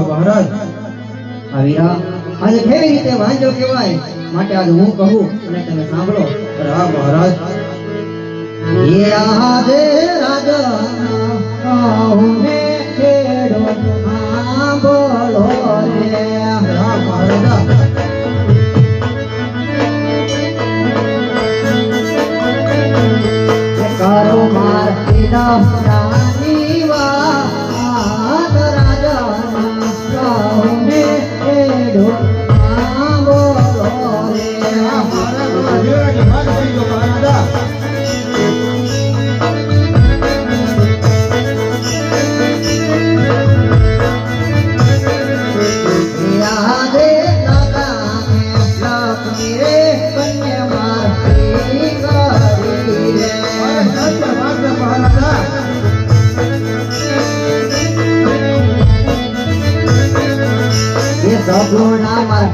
છો મહારાજ. આ વીરા આજે કેવી રીતે વાંજો કહેવાય માટે આજે હું કહું અને તમે સાંભળો. રા મહારાજ. આજે રાજા કહુને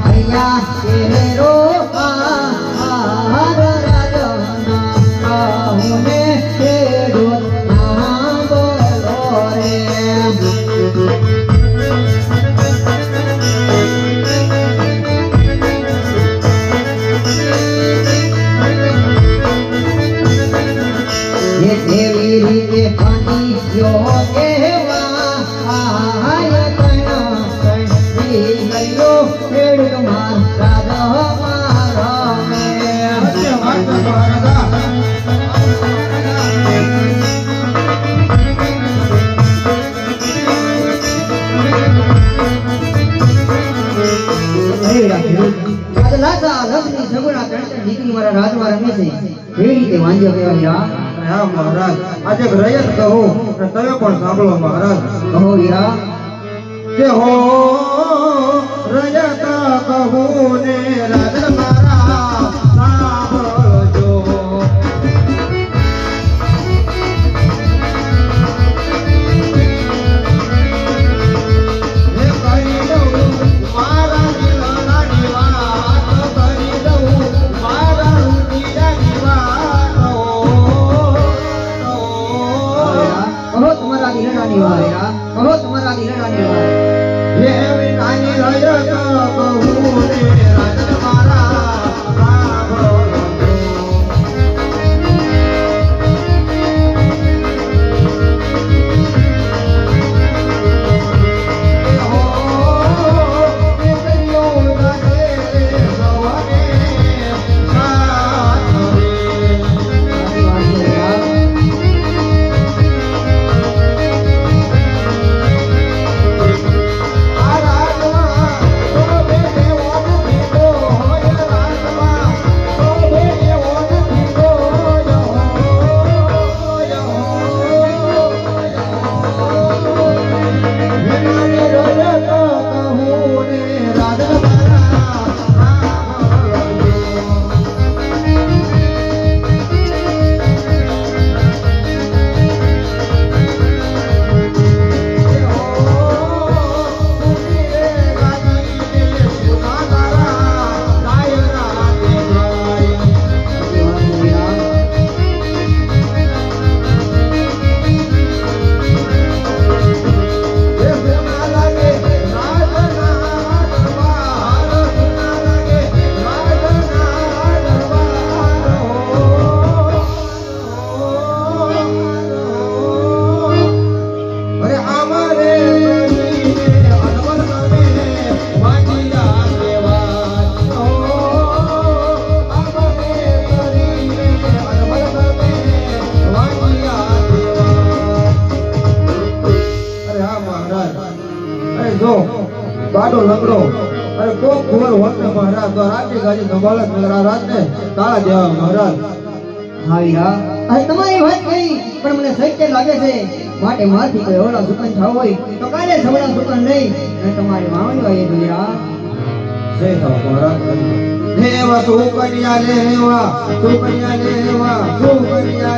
ભૈયા આજે લાજા સગુણા ત્રણ દીકરી મારા રાજમાં રમે છે કેવી રીતે વાંજ્યો કહેવાય હા મહારાજ. આજે રયત કહો તમે પણ સાંભળો મહારાજ. કહો વીરા કે હો રયત કહો ને રાજ મહારાજ. અરે જો બાડો લગડો અરે કોક ખબર હોત ને મહારાજ. તો રાતે ગાડી સંભાળે જ નગર આ રાતને. તાળા દેવા મહારાજ. હા આજે તમારી વાત કઈ પણ મને સત્ય લાગે છે. માટે મારથી કોઈ ઓલા સુકન થાવ હોય તો કાલે સવડા સુકન નહીં. અને તમારી માવણી હોય એ વીરા જય થાવ મહારાજ. દેવા સુકન્યા લેવા સુકન્યા લેવા સુકન્યા